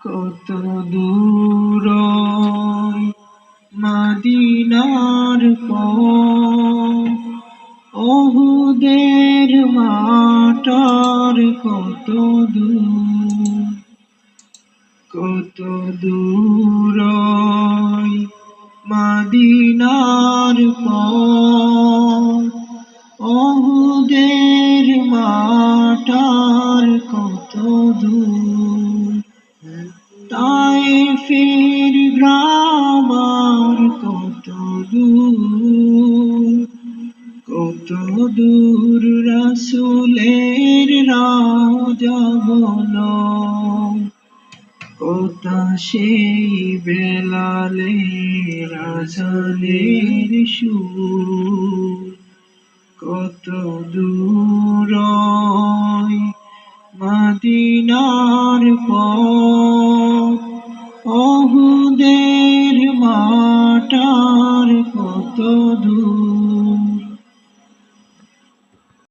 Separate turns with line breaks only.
কত দূর মদিনার পথ অহুদের মাটার কত কত দূর মদিনার পথ অহুদের মাটার কত দূর। তাই ফির গ্রামার কত দূর কত দূর রসুলের রাজা বলো। কত সেই বেলালে রাজালের সুর, কত দূর মদিনার পথ অহুদের মাটার কত দূর?